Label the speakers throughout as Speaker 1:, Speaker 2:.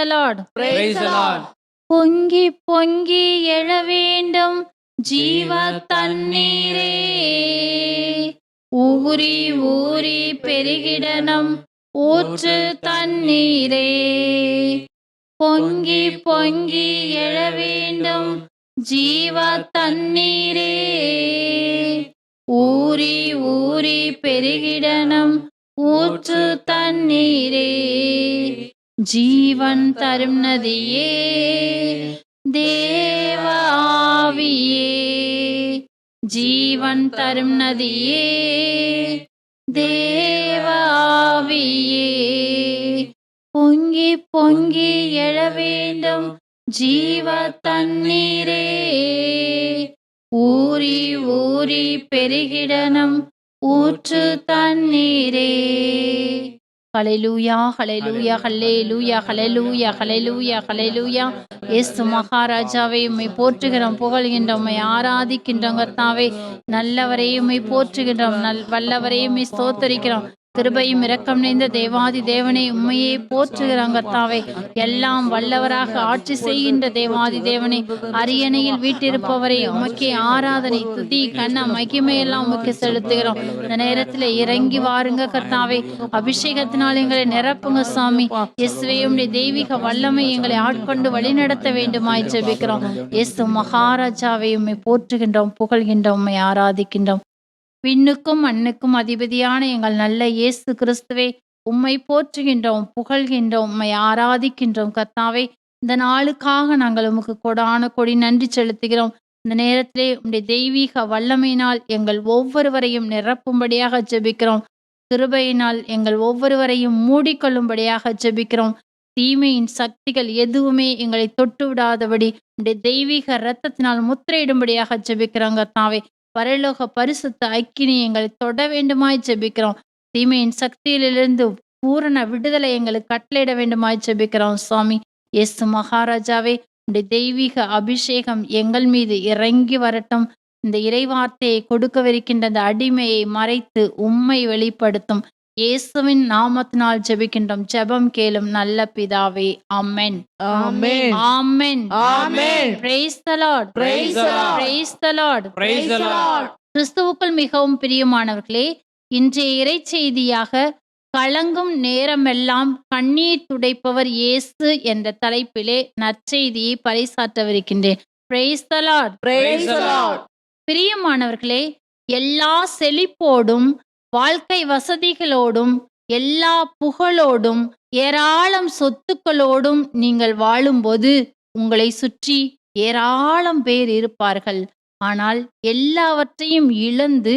Speaker 1: the
Speaker 2: Lord. பொங்கி பொங்கி எழ வேண்டும் ஜீவ தண்ணீரே. ஊறி ஊறி பெருகிடனம் ஊற்று தண்ணீரே. பொங்கி பொங்கி எழ வேண்டும் ஜீவ தண்ணீரே. ஊறி ஊறி பெருகிடனம் ஊற்று தண்ணீரே. ஜீவன் தரும் நதியே தேவ ஆவியே ஜீவன் தரும் நதியே தேவ பொங்கி பொங்கி எழ வேண்டும் ஜீவ தண்ணீரே ஊறி ஊறி பெருகிடனம் ஊற்று தண்ணீரே. ஹalleluya ஹalleluya ஹalleluya ஹalleluya ஹalleluya ஹalleluya. இயேசு மகாராஜாவை உம்மை போற்றுகிறோம் புகழ்கின்றோம் உம்மை ஆராதிக்கின்றோம் கர்த்தாவே. நல்லவரை உம்மை போற்றுகின்றோம் நல் வல்லவரை உம்மை ஸ்தோத்தரிக்கிறோம். கிருபையும் இரக்கம் நிறைந்த தேவாதி தேவனை உண்மையே போற்றுகிறாங்க கர்த்தாவே. எல்லாம் வல்லவராக ஆட்சி செய்கின்ற தேவாதி தேவனை அரியணையில் வீட்டிருப்பவரை உமக்கே ஆராதனை துதி கண்ண மகிமையெல்லாம் உமக்கு செலுத்துகிறோம். இந்த நேரத்துல இறங்கி வாருங்க கர்த்தாவே. அபிஷேகத்தினால் எங்களை நிரப்புங்க சாமி. இயேசுவே தெய்வீக வல்லமை எங்களை ஆட்கொண்டு வழிநடத்த வேண்டுமாய் ஜெபிக்கிறோம். இயேசு மகாராஜாவை உண்மை போற்றுகின்றோம் புகழ்கின்றோம் உம்மை ஆராதிக்கின்றோம். விண்ணுக்கும் மண்ணுக்கும் அதிபதியான எங்கள் நல்ல இயேசு கிறிஸ்துவே உம்மை போற்றுகின்றோம் புகழ்கின்றோம் உம்மை ஆராதிக்கின்றோம் கர்த்தாவே. இந்த நாளுக்காக நாங்கள் உமக்கு கொடான கொடி நன்றி செலுத்துகிறோம். இந்த நேரத்திலே உடைய தெய்வீக வல்லமையினால் எங்கள் ஒவ்வொருவரையும் நிரப்பும்படியாக ஜெபிக்கிறோம். கிருபையினால் எங்கள் ஒவ்வொருவரையும் மூடிக்கொள்ளும்படியாக ஜெபிக்கிறோம். தீமையின் சக்திகள் எதுவுமே எங்களை தொட்டு விடாதபடி உடைய தெய்வீக இரத்தத்தினால் முத்திரையிடும்படியாக ஜெபிக்கிறோங்க தாவே பரலோக பரிசுத்த அக்கினி எங்களை தொட வேண்டுமாய் ஜெபிக்கிறோம். தீமையின் சக்தியிலிருந்து பூரண விடுதலை எங்களுக்கு கட்டளையிட வேண்டுமாய் ஜெபிக்கிறோம் சுவாமி. எஸ் மகாராஜாவே உடைய தெய்வீக அபிஷேகம் எங்கள் மீது இறங்கி வரட்டும். இந்த இறைவார்த்தையை கொடுக்கவிருக்கின்ற அந்த அடிமையை மறைத்து உம்மை வெளிப்படுத்தும். இயேசுவின் நாமத்தினால் ஜெபிக்கின்றோம். ஜெபம் கேளும் நல்ல பிதாவே ஆமென்.
Speaker 1: Amen.
Speaker 2: ஆமென். Lord. கிறிஸ்துவுக்குள் மிகவும் பிரியமானவர்களே இன்றைய இறைச்செய்தியாக கலங்கும் நேரமெல்லாம் கண்ணீர் துடைப்பவர் இயேசு என்ற தலைப்பிலே நற்செய்தியை பறைசாற்றவிருக்கின்றேன். Lord. பிரியமானவர்களே எல்லா செழிப்போடும் வாழ்க்கை வசதிகளோடும் எல்லா புகழோடும் ஏராளம் சொத்துக்களோடும் நீங்கள் வாழும்போது உங்களை சுற்றி ஏராளம் பேர் இருப்பார்கள். ஆனால் எல்லாவற்றையும் இழந்து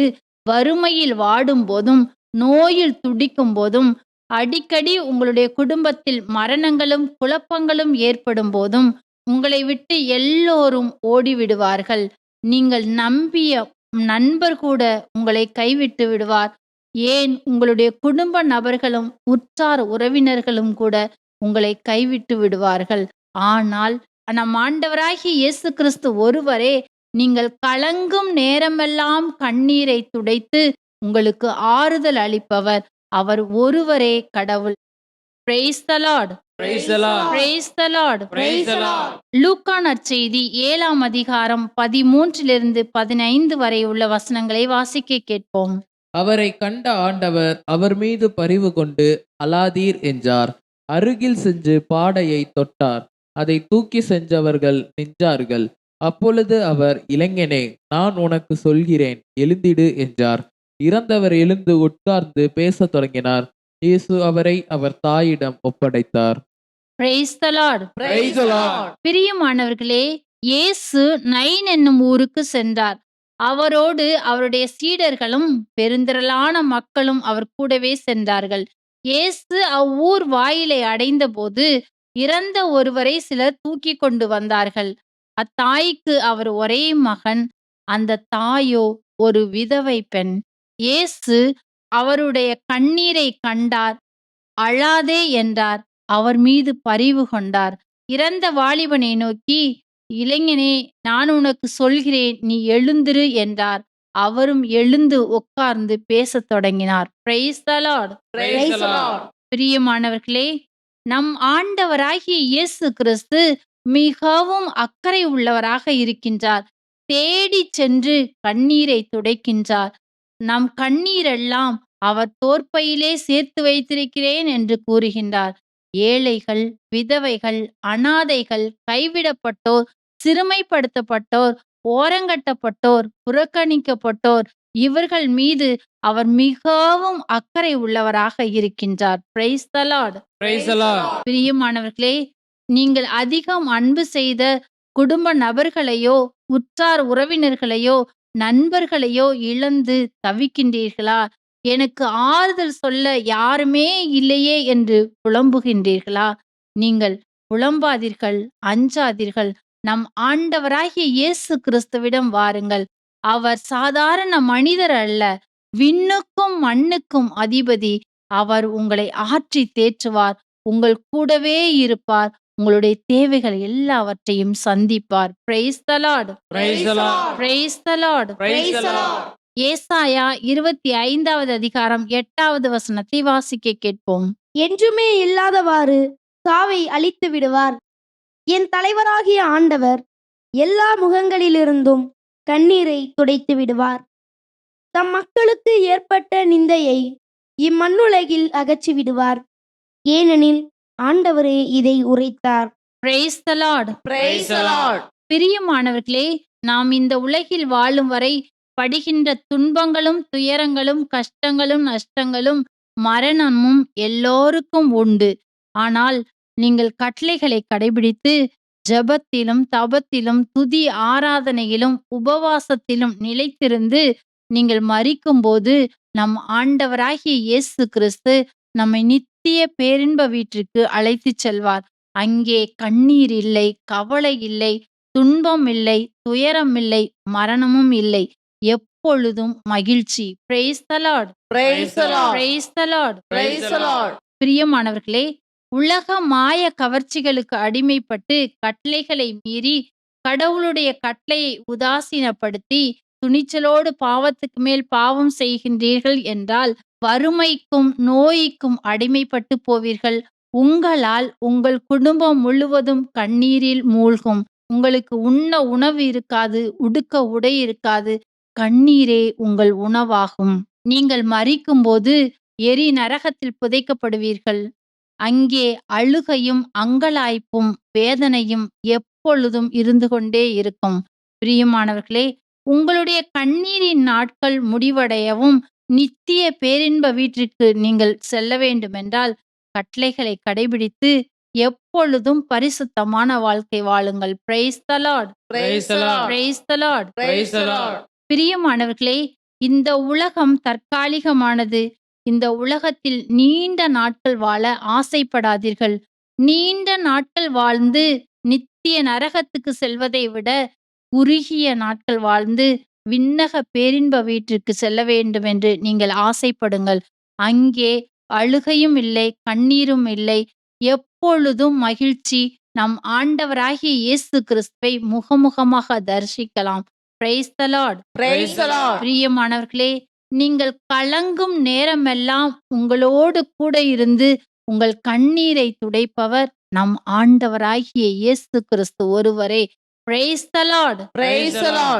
Speaker 2: வறுமையில் வாடும் போதும் நோயில் துடிக்கும் போதும் அடிக்கடி உங்களுடைய குடும்பத்தில் மரணங்களும் குழப்பங்களும் ஏற்படும் போதும் உங்களை விட்டு எல்லோரும் ஓடிவிடுவார்கள். நீங்கள் நம்பிய நண்பர் கூட உங்களை கைவிட்டு விடுவார். ஏன் உங்களுடைய குடும்ப நபர்களும் உற்றார் உறவினர்களும் கூட உங்களை கைவிட்டு விடுவார்கள் ஆனால் நம் ஆண்டவராகிய இயேசு கிறிஸ்து ஒருவரே நீங்கள் கலங்கும் நேரமெல்லாம் கண்ணீரை துடைத்து உங்களுக்கு ஆறுதல் அளிப்பவர் அவர் ஒருவரே கடவுள் Praise the Lord.
Speaker 1: Praise the Lord.
Speaker 2: Praise the Lord.
Speaker 1: Praise the Lord.
Speaker 2: லூக்கா நற்செய்தி ஏழாம் அதிகாரம் பதிமூன்றிலிருந்து பதினைந்து வரை உள்ள வசனங்களை வாசிக்க கேட்போம்
Speaker 3: அவரை கண்ட ஆண்டவர் அவர் மீது பரிவு கொண்டு அலாதீர் என்றார். அருகில் சென்று பாடையை தொட்டார். அதை தூக்கி சென்றவர்கள் நின்றார்கள். அப்பொழுது அவர் இளைஞனே நான் உனக்கு சொல்கிறேன் எழுந்திடு என்றார். இறந்தவர் எழுந்து உட்கார்ந்து பேசத் தொடங்கினார். இயேசு அவரை அவர் தாயிடம் ஒப்படைத்தார்.
Speaker 2: பிரியமானவர்களே இயேசு நைன் என்னும் ஊருக்கு சென்றார். அவரோடு அவருடைய சீடர்களும் பெருந்திரளான மக்களும் அவர் கூடவே சென்றார்கள். இயேசு அவ்வூர் வாயிலை அடைந்தபோது இறந்த ஒருவரை சிலர் தூக்கி கொண்டு வந்தார்கள். அத்தாய்க்கு அவர் ஒரே மகன் அந்த தாயோ ஒரு விதவை பெண். இயேசு அவருடைய கண்ணீரை கண்டார் அழாதே என்றார் அவர் மீது பரிவு கொண்டார். இறந்த வாலிபனை நோக்கி இளைஞனே நான் உனக்கு சொல்கிறேன் நீ எழுந்திரு என்றார். அவரும் எழுந்து உட்கார்ந்து பேசத் தொடங்கினார். பிரியமானவர்களே நம் ஆண்டவராகிய இயேசு கிறிஸ்து மிகவும் அக்கறை உள்ளவராக இருக்கின்றார். தேடிச் சென்று கண்ணீரை துடைக்கின்றார். நம் கண்ணீரெல்லாம் அவர் தோற்பையிலே சேர்த்து வைத்திருக்கிறேன் என்று கூறுகின்றார். ஏழைகள் விதவைகள் அனாதைகள் கைவிடப்பட்டோர் சிறுமைப்படுத்தப்பட்டோர் ஓரங்கட்டப்பட்டோர் புறக்கணிக்கப்பட்டோர் இவர்கள் மீது அவர் மிகவும் அக்கறை உள்ளவராக இருக்கின்றார். Praise the lord
Speaker 1: Praise the Lord.
Speaker 2: பிரியமானவர்களே நீங்கள் அதிகம் அன்பு செய்த குடும்ப நபர்களையோ உற்றார் உறவினர்களையோ நண்பர்களையோ இழந்து தவிக்கின்றீர்களா? எனக்கு ஆறுதல் சொல்ல யாருமே இல்லையே என்று புலம்புகின்றீர்களா? நீங்கள் புலம்பாதீர்கள் அஞ்சாதீர்கள் நம் ஆண்டவராகிய இயேசு கிறிஸ்துவிடம் வாருங்கள். அவர் சாதாரண மனிதர் அல்ல. விண்ணுக்கும் மண்ணுக்கும் அதிபதி. அவர் உங்களை ஆற்றி தேற்றுவார். உங்கள் கூடவே இருப்பார். உங்களுடைய தேவைகள் எல்லாவற்றையும் சந்திப்பார். பிரைஸ். ஏசாயா இருபத்தி ஐந்தாவது அதிகாரம் எட்டாவது வசனத்தை வாசிக்க கேட்போம்.
Speaker 4: என்றுமே இல்லாதவாறு சாவை அழித்து விடுவார். என் தலைவராகிய ஆண்டவர் எல்லா முகங்களிலிருந்தும் கண்ணீரை துடைத்து விடுவார். தம் மக்களுக்கு ஏற்பட்ட நிந்தையை இம்மண்ணுலகில் அகற்றி விடுவார் ஏனெனில் ஆண்டவரே இதை உரைத்தார்.
Speaker 2: பிரியமானவர்களே நாம் இந்த உலகில் வாழும் வரை படுகின்ற துன்பங்களும் துயரங்களும் கஷ்டங்களும் நஷ்டங்களும் மரணமும் எல்லோருக்கும் உண்டு. ஆனால் நீங்கள் கட்டளைகளை கடைபிடித்து ஜெபத்திலும் தபத்திலும் துதி ஆராதனையிலும் உபவாசத்திலும் நிலைத்திருந்து நீங்கள் மரிக்கும்போது நம் ஆண்டவராகிய இயேசு கிறிஸ்து நம்மை நித்திய பேரின்ப வீட்டிற்கு அழைத்துச் செல்வார். அங்கே கண்ணீர் இல்லை கவலை இல்லை துன்பம் இல்லை துயரம் இல்லை மரணமும் இல்லை. எப்பொழுதும் மகிழ்ச்சி. பிரியமானவர்களே உலக மாய கவர்ச்சிகளுக்கு அடிமைப்பட்டு கட்டளைகளை மீறி கடவுளுடைய கட்டளையை உதாசீனப்படுத்தி துணிச்சலோடு பாவத்துக்கு மேல் பாவம் செய்கின்றீர்கள் என்றால் வறுமைக்கும் நோய்க்கும் அடிமைப்பட்டு போவீர்கள். உங்களால் உங்கள் குடும்பம் முழுவதும் கண்ணீரில் மூழ்கும். உங்களுக்கு உண்ண உணவு இருக்காது உடுக்க உடை இருக்காது. கண்ணீரே உங்கள் உணவாகும். நீங்கள் மறிக்கும் போது எரி நரகத்தில் புதைக்கப்படுவீர்கள். அங்கே அழுகையும் அங்கலாய்ப்பும் வேதனையும் எப்பொழுதும் இருந்து கொண்டே இருக்கும். பிரியமானவர்களே உங்களுடைய கண்ணீரின் நாட்கள் முடிவடையவும் நித்திய பேரின்ப வீட்டிற்கு நீங்கள் செல்ல வேண்டுமென்றால் கட்டளைகளை கடைபிடித்து எப்பொழுதும் பரிசுத்தமான வாழ்க்கை வாழுங்கள். Praise the lord
Speaker 1: Praise the Lord.
Speaker 2: Praise the lord
Speaker 1: Praise the Lord.
Speaker 2: பிரியமானவர்களே இந்த உலகம் தற்காலிகமானது. இந்த உலகத்தில் நீண்ட நாட்கள் வாழ ஆசைப்படாதீர்கள். நீண்ட நாட்கள் வாழ்ந்து நித்திய நரகத்துக்கு செல்வதை விட குறுகிய நாட்கள் வாழ்ந்து விண்ணக பேரின்ப வீட்டிற்கு செல்ல வேண்டும் என்று நீங்கள் ஆசைப்படுங்கள். அங்கே அழுகையும் இல்லை கண்ணீரும் இல்லை. எப்பொழுதும் மகிழ்ச்சி. நம் ஆண்டவராகிய இயேசு கிறிஸ்துவை முகமுகமாக தரிசிக்கலாம். பிரியமானவர்களே நீங்கள் கலங்கும் நேரமெல்லாம் உங்களோடு கூட இருந்து உங்கள் கண்ணீரை துடைப்பவர் நம் ஆண்டவராகிய இயேசு கிறிஸ்து ஒருவரே.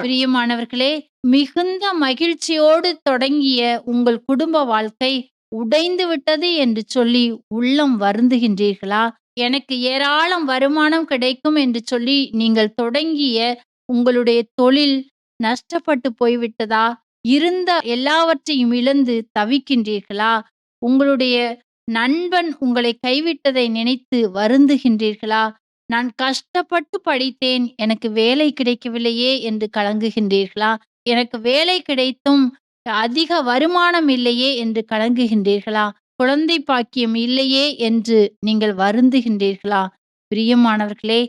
Speaker 2: பிரியமானவர்களே மிகுந்த மகிழ்ச்சியோடு தொடங்கிய உங்கள் குடும்ப வாழ்க்கை உடைந்து விட்டது என்று சொல்லி உள்ளம் வருந்துகின்றீர்களா? எனக்கு ஏராளம் வருமானம் கிடைக்கும் என்று சொல்லி நீங்கள் தொடங்கிய உங்களுடைய தொழில் நஷ்டப்பட்டு போய்விட்டதா? இருந்த எல்லாவற்றையும் இழந்து தவிக்கின்றீர்களா? உங்களுடைய நண்பன் உங்களை கைவிட்டதை நினைத்து வருந்துகின்றீர்களா? நான் கஷ்டப்பட்டு படித்தேன் எனக்கு வேலை கிடைக்கவில்லையே என்று கலங்குகின்றீர்களா? எனக்கு வேலை கிடைத்தும் அதிக வருமானம் இல்லையே என்று கலங்குகின்றீர்களா? குழந்தை பாக்கியம் இல்லையே என்று நீங்கள் வருந்துகின்றீர்களா? பிரியமானவர்களே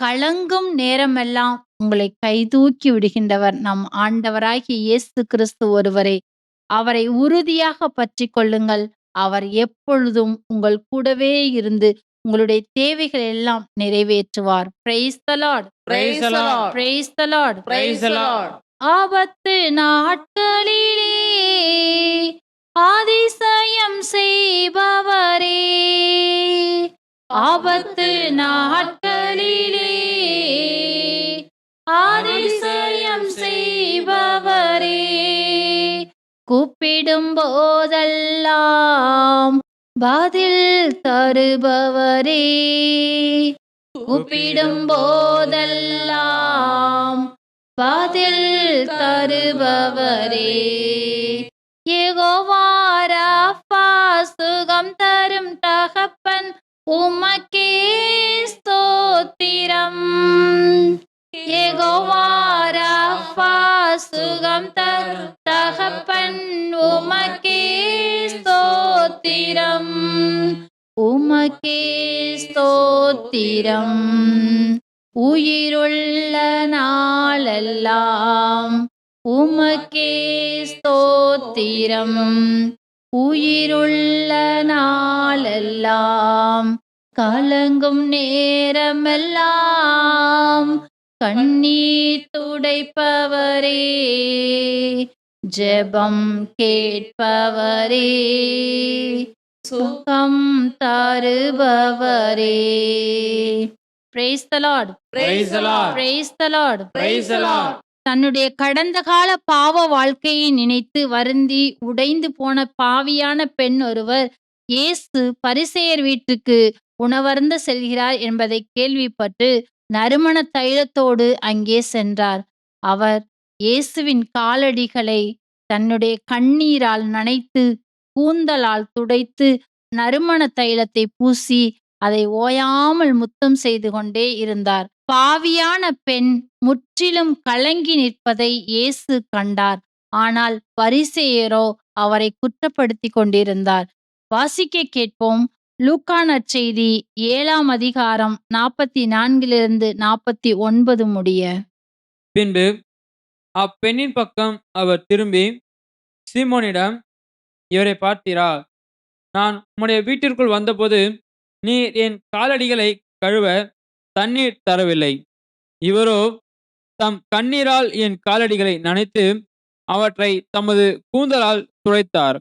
Speaker 2: கலங்கும் நேரமெல்லாம் உங்களை கைதூக்கி விடுகின்றவர் நம் ஆண்டவராகிய இயேசு கிறிஸ்து ஒருவரே. அவரை உறுதியாக பற்றி கொள்ளுங்கள். அவர் எப்பொழுதும் உங்கள் கூடவே இருந்து உங்களுடைய தேவைகள் எல்லாம் நிறைவேற்றுவார். ஆபத்து நாட்களிலே அதிசயம் செய்பவரே. ஆபத்து நாட்களிலே அதிசயம் செய்பவரே. கூப்பிடும் போதெல்லாம் பதில் தருபவரே. கூப்பிடும் போதெல்லாம் பதில் தருபவரே. ஏகோவாரப்பா சுகம் தரும் தகப்பன் உமக்கே ஸ்தோத்திரம். யெகோவாராப்பா சுகம் தரும் தகப்பன் உமக்கே ஸ்தோத்திரம் உமக்கே ஸ்தோத்திரம் உயிருள்ள நாளெல்லாம் உமக்கே ஸ்தோத்திரம் உயிருள்ள நாளெல்லாம் கலங்கும் நேரமெல்லாம் கண்ணீர் துடைப்பவரே ஜெபம் கேட்பவரே சுகம் தருபவரே Praise the Lord.
Speaker 1: Praise the Lord.
Speaker 2: Praise the Lord.
Speaker 1: Praise the Lord.
Speaker 2: தன்னுடைய கடந்த கால பாவ வாழ்க்கையை நினைத்து வருந்தி உடைந்து போன பாவியான பெண் ஒருவர் இயேசு பரிசேயர் வீட்டுக்கு உணவருந்த செல்கிறார் என்பதை கேள்விப்பட்டு நறுமண தைலத்தோடு அங்கே சென்றார். அவர் இயேசுவின் காலடிகளை தன்னுடைய கண்ணீரால் நனைத்து கூந்தலால் துடைத்து நறுமண தைலத்தை பூசி அதை ஓயாமல் முத்தம் செய்து கொண்டே இருந்தார். பாவியான பெண் முற்றிலும் கலங்கி நிற்பதை இயேசு கண்டார். ஆனால் பரிசேயரோ அவரை குற்றப்படுத்தி கொண்டிருந்தார். வாசிக்க கேட்போம். லூக்கா நற்செய்தி ஏழாம் அதிகாரம் நாற்பத்தி நான்கிலிருந்து நாற்பத்தி ஒன்பது முடிய.
Speaker 5: பின்பு அப்பெண்ணின் பக்கம் அவர் திரும்பி சீமோனிடம் இவரை பார்த்தீரா? நான் உம்முடைய வீட்டிற்குள் வந்தபோது நீர் என் காலடிகளை கழுவ தண்ணீர் தரவில்லை. இவரோ தம் கண்ணீரால் என் காலடிகளை நனைத்து அவற்றை தமது கூந்தலால் துடைத்தார்.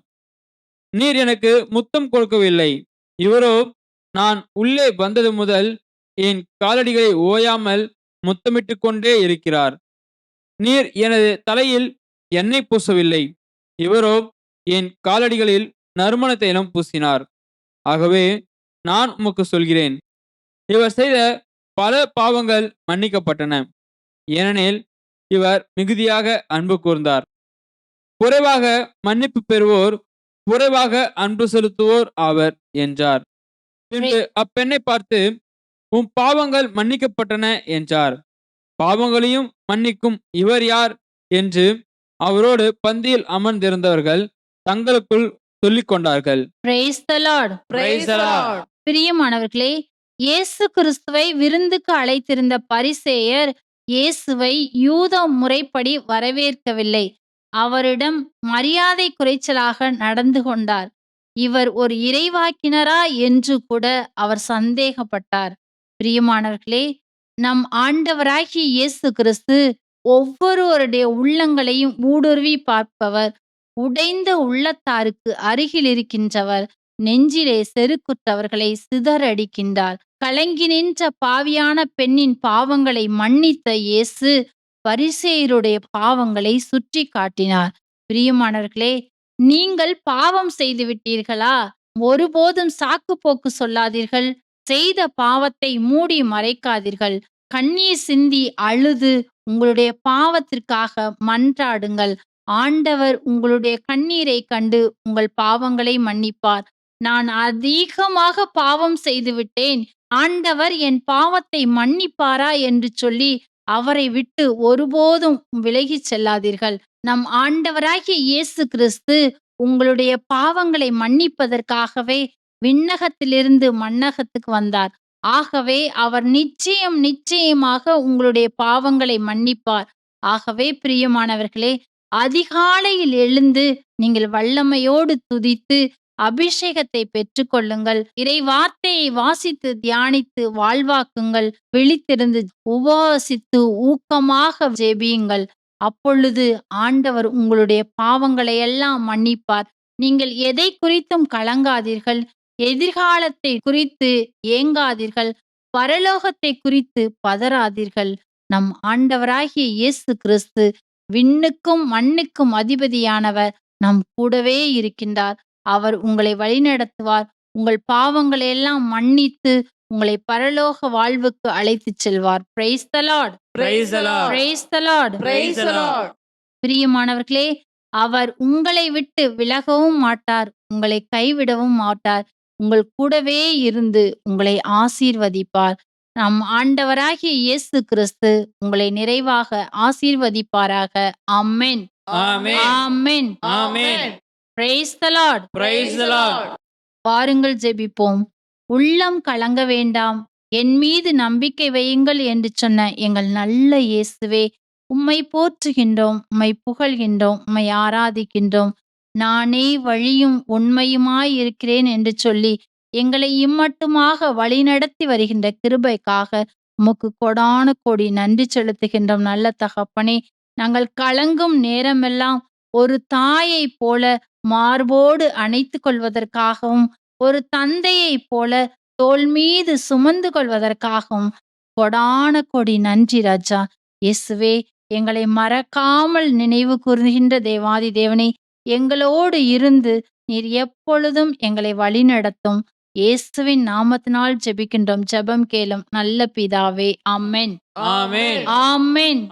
Speaker 5: நீர் எனக்கு முத்தம் கொடுக்கவில்லை. இவரோ நான் உள்ளே வந்தது முதல் என் காலடிகளை ஓயாமல் முத்தமிட்டு கொண்டே இருக்கிறார். நீர் எனது தலையில் எண்ணெய் பூசவில்லை. இவரோ என் காலடிகளில் நறுமண தைலம் பூசினார். ஆகவே நான் உமக்கு சொல்கிறேன் இவர் செய்த பல பாவங்கள் மன்னிக்கப்பட்டன. ஏனெனில் இவர் மிகுதியாக அன்பு கூர்ந்தார். குறைவாக மன்னிப்பு பெறுவோர் குறைவாக அன்பு செலுத்துவோர் ஆவர் என்றார். பின்பு அப்பெண்ணை பார்த்து உன் பாவங்கள் மன்னிக்கப்பட்டன என்றார். பாவங்களையும் மன்னிக்கும் இவர் யார்? என்று அவரோடு பந்தியில் அமர்ந்திருந்தவர்கள் தங்களுக்குள் சொல்லிக் கொண்டார்கள்.
Speaker 2: Praise the Lord.
Speaker 1: Praise the Lord.
Speaker 2: பிரியமானவர்களே இயேசு கிறிஸ்துவை விருந்துக்கு அழைத்திருந்த பரிசேயர் இயேசுவை யூத முறைப்படி வரவேற்கவில்லை. அவரிடம் மரியாதை குறைச்சலாக நடந்து கொண்டார். இவர் ஒரு இறைவாக்கினரா என்று கூட அவர் சந்தேகப்பட்டார். பிரியமானவர்களே நம் ஆண்டவராகிய இயேசு கிறிஸ்து ஒவ்வொருவருடைய உள்ளங்களையும் ஊடுருவி பார்ப்பவர் உடைந்த உள்ளத்தாருக்கு அருகில் இருக்கின்றவர் நெஞ்சிலே செருக்குற்றவர்களை சிதறடிக்கின்றார். கலங்கி நின்ற பாவியான பெண்ணின் பாவங்களை மன்னித்த இயேசு பரிசேயருடைய பாவங்களை சுற்றி காட்டினார். பிரியமானவர்களே நீங்கள் பாவம் செய்து விட்டீர்களா? ஒருபோதும் சாக்கு போக்கு சொல்லாதீர்கள். செய்த பாவத்தை மூடி மறைக்காதீர்கள். கண்ணீர் சிந்தி அழுது உங்களுடைய பாவத்திற்காக மன்றாடுங்கள். ஆண்டவர் உங்களுடைய கண்ணீரை கண்டு உங்கள் பாவங்களை மன்னிப்பார். நான் அதிகமாக பாவம் செய்து விட்டேன். ஆண்டவர் என் பாவத்தை மன்னிப்பாரா என்று சொல்லி அவரை விட்டு ஒருபோதும் விலகிச் செல்லாதீர்கள். நம் ஆண்டவராகிய இயேசு கிறிஸ்து உங்களுடைய பாவங்களை மன்னிப்பதற்காகவே விண்ணகத்திலிருந்து மன்னகத்துக்கு வந்தார். ஆகவே அவர் நிச்சயம் நிச்சயமாக உங்களுடைய பாவங்களை மன்னிப்பார். ஆகவே பிரியமானவர்களே அதிகாலையில் எழுந்து நீங்கள் வல்லமையோடு துதித்து அபிஷேகத்தை பெற்றுக்கொள்ளுங்கள். இறை வார்த்தையை வாசித்து தியானித்து வாழ்வாக்குங்கள். விழித்திருந்து உபவாசித்து ஊக்கமாக ஜெபியுங்கள். அப்பொழுது ஆண்டவர் உங்களுடைய பாவங்களை எல்லாம் மன்னிப்பார். நீங்கள் எதை குறித்தும் கலங்காதீர்கள். எதிர்காலத்தை குறித்து ஏங்காதீர்கள். பரலோகத்தை குறித்து பதறாதீர்கள். நம் ஆண்டவராகிய இயேசு கிறிஸ்து விண்ணுக்கும் மண்ணுக்கும் அதிபதியானவர் நம் கூடவே இருக்கின்றார். அவர் உங்களை வழிநடத்துவார். உங்கள் பாவங்களை எல்லாம் மன்னித்து உங்களை பரலோக வாழ்வுக்கு அழைத்துச் செல்வார். Praise the lord
Speaker 1: Praise the Lord.
Speaker 2: Praise the lord
Speaker 1: Praise the Lord.
Speaker 2: பிரியமானவர்களே அவர் உங்களை விட்டு விலகவும் மாட்டார். உங்களை கைவிடவும் மாட்டார். உங்கள் கூடவே இருந்து உங்களை ஆசீர்வதிப்பார். நம் ஆண்டவராகிய இயேசு கிறிஸ்து உங்களை நிறைவாக ஆசீர்வதிப்பாராக. ஆமென்.
Speaker 1: Amen.
Speaker 2: ஆமென்.
Speaker 1: Amen.
Speaker 2: Praise the lord
Speaker 1: Praise the Lord.
Speaker 2: வாருங்கள் ஜெபிப்போம். உள்ளம் கலங்க வேண்டாம். என் மீது நம்பிக்கை வையுங்கள் என்று சொன்ன எங்கள் நல்ல இயேசுவே உம்மை போற்றுகின்றோம் உம்மை புகழ்கின்றோம் உம்மை ஆராதிக்கின்றோம். நானே வழியும் உண்மையுமாய் இருக்கிறேன் என்று சொல்லி எங்களை இம்மட்டுமாக வழிநடத்தி வருகின்ற கிருபைக்காக உமக்கு கொடான கோடி நன்றி செலுத்துகின்றோம் நல்ல தகப்பனே. நாங்கள் கலங்கும் நேரமெல்லாம் ஒரு தாயைப் போல மார்போடு அணைத்துக் கொள்வதற்காகவும் ஒரு தந்தையைப் போல தோள் மீது சுமந்து கொள்வதற்காகவும். கொடான கொடி. நன்றி ராஜா. இயேசுவே எங்களை மறக்காமல் நினைவு கூறுகின்ற தேவாதி தேவனே எங்களோடு இருந்து நீர் எப்பொழுதும் எங்களை வழிநடத்தும் இயேசுவின் நாமத்தினால் ஜெபிக்கின்றோம். ஜெபம் கேளும் நல்ல பிதாவே. ஆமென்.
Speaker 1: Amen.
Speaker 2: Amen.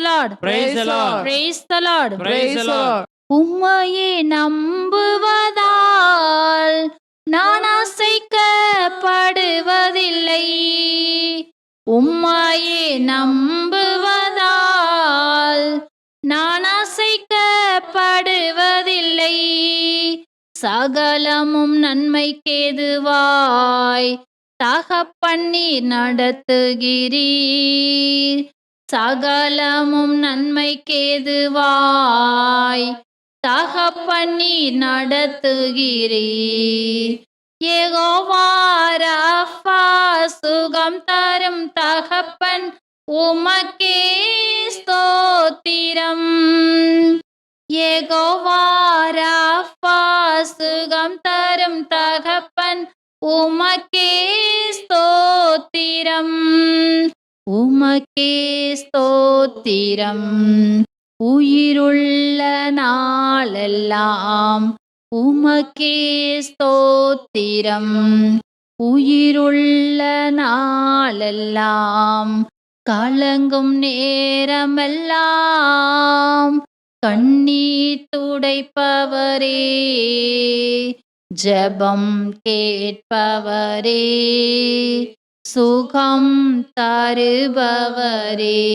Speaker 2: lord.
Speaker 1: Praise the Lord.
Speaker 2: praise the lord.
Speaker 1: Praise the Lord.
Speaker 2: உம்மையே நம்புவதால் நான் அசைக்கப்படுவதில்லை. உம்மையே நம்புவதால் நான் அசைக்கப்படுவதில்லை. சகலமும் நன்மைக்கேதுவாய் தகப்பன்னீர் நடத்துகிறீர். சகலமும் நன்மைக்கேதுவாய் தகப்பண்ணி நடத்துகிறீர். ஏகோவாரப்பா சுகம் தரும் தகப்பன் உமக்கே ஸ்தோத்திரம். ஏகோவாரப்பா சுகம் தரும் தகப்பன் உமக்கே ஸ்தோத்திரம். உமக்கே ஸ்தோத்திரம். உயிருள்ள நாளெல்லாம் உமக்கே ஸ்தோத்திரம். உயிருள்ள நாளெல்லாம் கலங்கும் நேரமெல்லாம் கண்ணீர் துடைப்பவரே. ஜபம் கேட்பவரே. சுகம் தருபவரே.